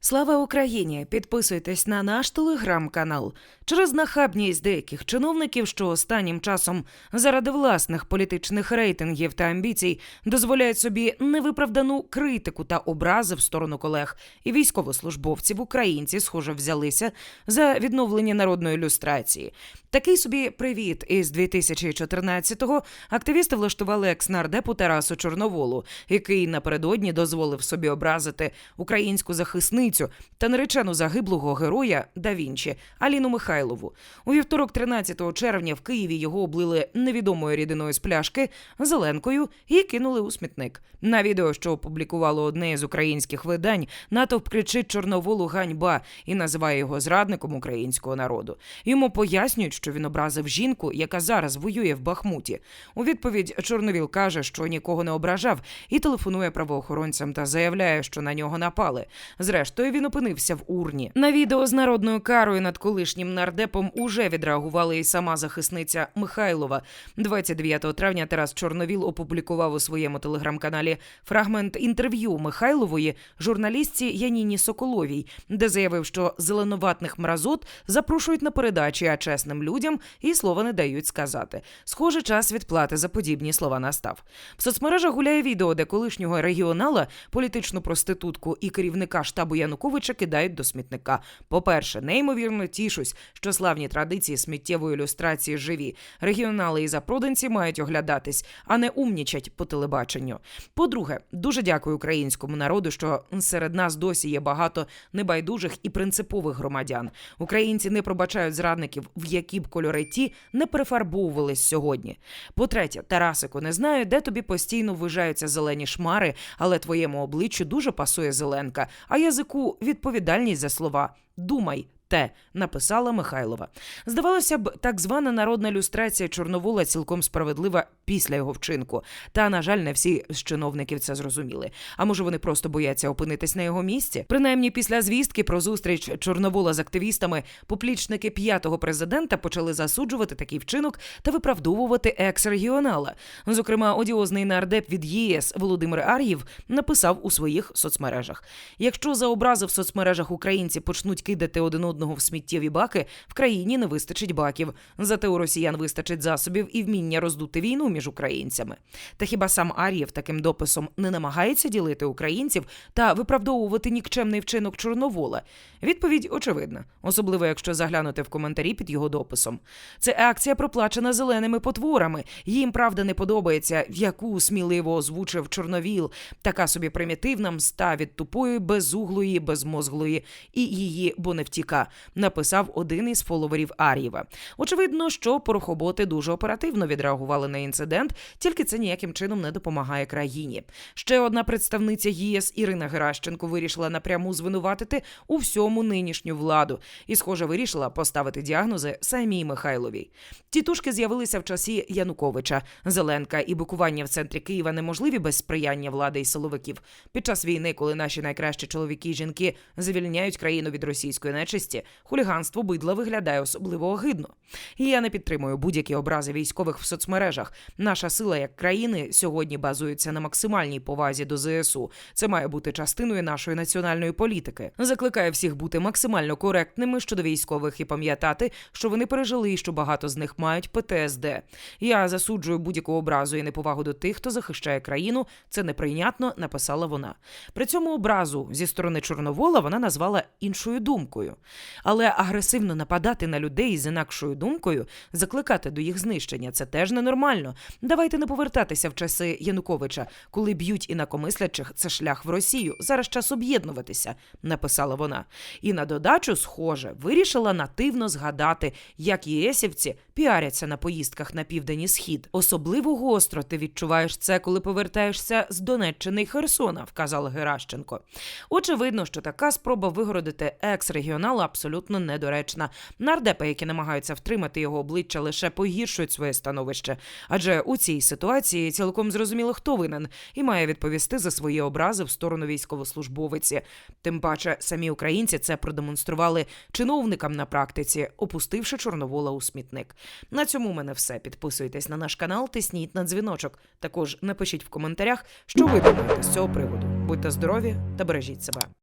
Слава Україні! Підписуйтесь на наш телеграм-канал. Через нахабність деяких чиновників, що останнім часом заради власних політичних рейтингів та амбіцій дозволяють собі невиправдану критику та образи в сторону колег і військовослужбовців, українці, схоже, взялися за відновлення народної люстрації. Такий собі привіт із 2014-го активісти влаштували екс-нардепу Тарасу Чорноволу, який напередодні дозволив собі образити українську захисницю та наречену загиблого героя Да Вінчі Аліну Михайлову. У вівторок, 13 червня, в Києві його облили невідомою рідиною з пляшки зеленкою і кинули у смітник. На відео, що опублікувало одне з українських видань, натовп кричить Чорноволу ганьба і називає його зрадником українського народу. Йому пояснюють, що він образив жінку, яка зараз воює в Бахмуті. У відповідь Чорновіл каже, що нікого не ображав, і телефонує правоохоронцям та заявляє, що на нього напали. Зрештою, він опинився в урні. На відео з народною карою над колишнім нардепом уже відреагувала і сама захисниця Михайлова. 29 травня Тарас Чорновіл опублікував у своєму телеграм-каналі фрагмент інтерв'ю Михайлової журналістці Яніні Соколовій, де заявив, що зеленоватних мразот запрошують на передачі, а чесним людям і слова не дають сказати. Схоже, час відплати за подібні слова настав. В соцмережах гуляє відео, де колишнього регіонала, політичну проститутку і керівника штабу Януковича кидають до смітника. По-перше, неймовірно тішусь, що славні традиції сміттєвої ілюстрації живі. Регіонали і запроданці мають оглядатись, а не умнічать по телебаченню. По-друге, дуже дякую українському народу, що серед нас досі є багато небайдужих і принципових громадян. Українці не пробачають зрадників, в які б кольори ті не перефарбовувались сьогодні. По-третє, Тарасику, не знаю, де тобі постійно ввижаються зелені шмари, але твоєму обличчю дуже пасує зеленка, а язику відповідальність за слова. Думай. Те написала Михайлова. Здавалося б, так звана народна люстрація Чорновола цілком справедлива після його вчинку. Та, на жаль, не всі з чиновників це зрозуміли. А може, вони просто бояться опинитись на його місці? Принаймні, після звістки про зустріч Чорновола з активістами, поплічники п'ятого президента почали засуджувати такий вчинок та виправдовувати екс-регіонала. Зокрема, одіозний нардеп від ЄС Володимир Ар'єв написав у своїх соцмережах: якщо за образи в соцмережах українці почнуть кидати один одного в сміттєві баки, в країні не вистачить баків. Зате у росіян вистачить засобів і вміння роздути війну між українцями. Та хіба сам Ар'єв таким дописом не намагається ділити українців та виправдовувати нікчемний вчинок Чорновола? Відповідь очевидна, особливо якщо заглянути в коментарі під його дописом. Це акція проплачена зеленими потворами. Їм правда не подобається, в яку сміливо озвучив Чорновіл. Така собі примітивна мста від тупої, безуглої, безмозглої і її, бо не втіка, написав один із фоловерів Ар'єва. Очевидно, що порохоботи дуже оперативно відреагували на інцидент, тільки це ніяким чином не допомагає країні. Ще одна представниця ЄС Ірина Геращенко вирішила напряму звинуватити у всьому нинішню владу і, схоже, вирішила поставити діагнози самій Михайловій. Тітушки з'явилися в часі Януковича. Зеленка і бикування в центрі Києва неможливі без сприяння влади і силовиків. Під час війни, коли наші найкращі чоловіки і жінки звільняють країну від російської нечисті, хуліганство бидла виглядає особливо огидно. І я не підтримую будь-які образи військових в соцмережах. Наша сила як країни сьогодні базується на максимальній повазі до ЗСУ. Це має бути частиною нашої національної політики. Закликаю всіх бути максимально коректними щодо військових і пам'ятати, що вони пережили і що багато з них мають ПТСД. Я засуджую будь-яку образу і неповагу до тих, хто захищає країну. Це неприйнятно, написала вона. При цьому образу зі сторони Чорновола вона назвала іншою думкою. Але агресивно нападати на людей з інакшою думкою, закликати до їх знищення це теж ненормально. Давайте не повертатися в часи Януковича, коли б'ють інакомислячих, це шлях в Росію. Зараз час об'єднуватися, написала вона. І на додачу, схоже, вирішила нативно згадати, як єсівці піаряться на поїздках на південний схід. Особливо гостро ти відчуваєш це, коли повертаєшся з Донеччини й Херсона, вказала Геращенко. Очевидно, що така спроба вигородити екс-регіонала абсолютно недоречна. Нардепи, які намагаються втримати його обличчя, лише погіршують своє становище. Адже у цій ситуації цілком зрозуміло, хто винен і має відповісти за свої образи в сторону військовослужбовиці. Тим паче, самі українці це продемонстрували чиновникам на практиці, опустивши Чорновола у смітник. На цьому в мене все. Підписуйтесь на наш канал, тисніть на дзвіночок. Також напишіть в коментарях, що ви думаєте з цього приводу. Будьте здорові та бережіть себе.